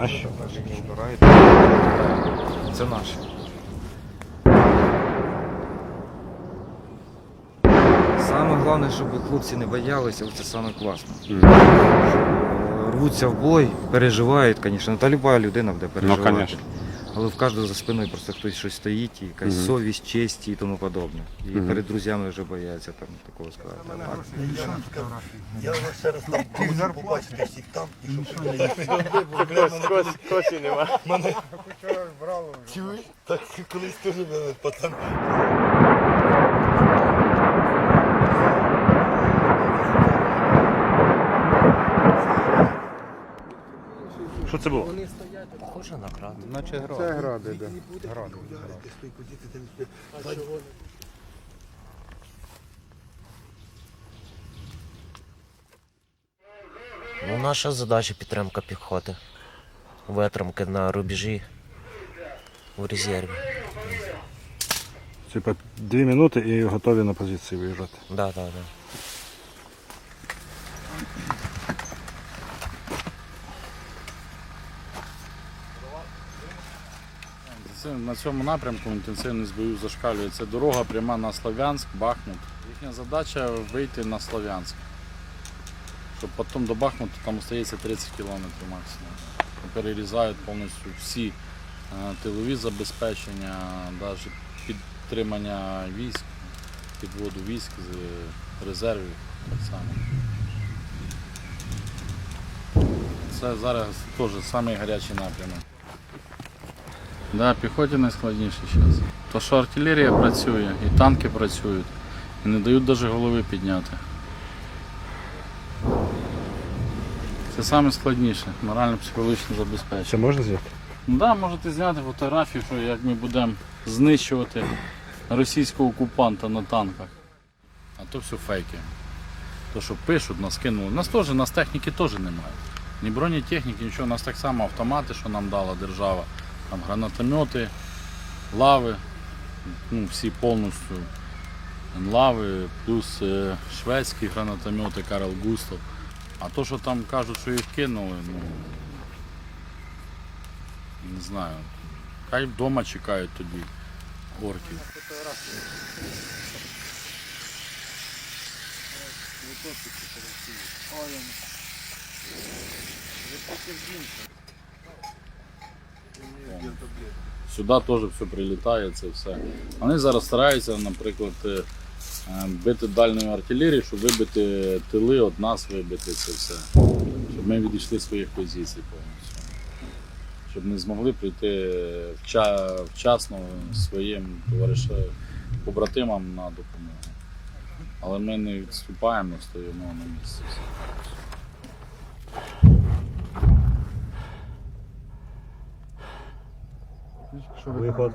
Наші? Вбирають. Це наші. Саме головне, щоб хлопці не боялися, це саме класно. Е, Рвуться в бой, переживають, звісно. Та люба людина буде переживати. конечно. Але в кожного за спиною просто хтось щось стоїть, і якась Мгм. совість, честь і тому подобне. І Мгм. перед друзями вже бояться там такого сказати. А так, Я вас ще раз там хочу побачити всіх там. і щоб Косі нема. Чуєш? Так колись теж мене пацан. Що це було? Похоже на кран. Це гради, да. Ну, наша задача підтримка піхоти. Витримки на рубежі в резерві. Типа дві минути і готові на позиції виїжджати. Да, да, да. Це на цьому напрямку інтенсивність боїв зашкалює. Це дорога пряма на Слов'янськ, Бахмут. Їхня задача вийти на Слов'янськ. Щоб потім до Бахмуту там остається 30 кілометрів максимум. Перерізають повністю всі е, тилові забезпечення, навіть підтримання військ, підводу військ з резервів так само. Це зараз теж самий гарячий напрямок. Да, піхоті найскладніше зараз. То що артилерія працює, і танки працюють, і не дають навіть голови підняти. Це саме складніше, морально-психологічне забезпечення. Це можна зняти? Ну да, можете зняти фотографію, що як ми будемо знищувати російського окупанта на танках. А то все фейки. То, що пишуть, нас кинули. Нас теж, нас техніки теж немає. Ні бронетехніки, нічого, у нас так само автомати, що нам дала держава. Там гранатомети, лави, ну, всі повністю лави, плюс е, шведські гранатомети Карл Густав. А то, що там кажуть, що їх кинули, ну не знаю. Хай вдома чекають тоді орків. Сюди теж все прилітає, це все. Вони зараз стараються, наприклад, е, е, бити дальньою артилерією, щоб вибити тили, від нас вибити це все. Щоб ми відійшли з своїх позицій повністю. Щоб не змогли прийти вча- вчасно своїм товаришам, побратимам на допомогу. Але ми не відступаємо, стоїмо на місці. Виход.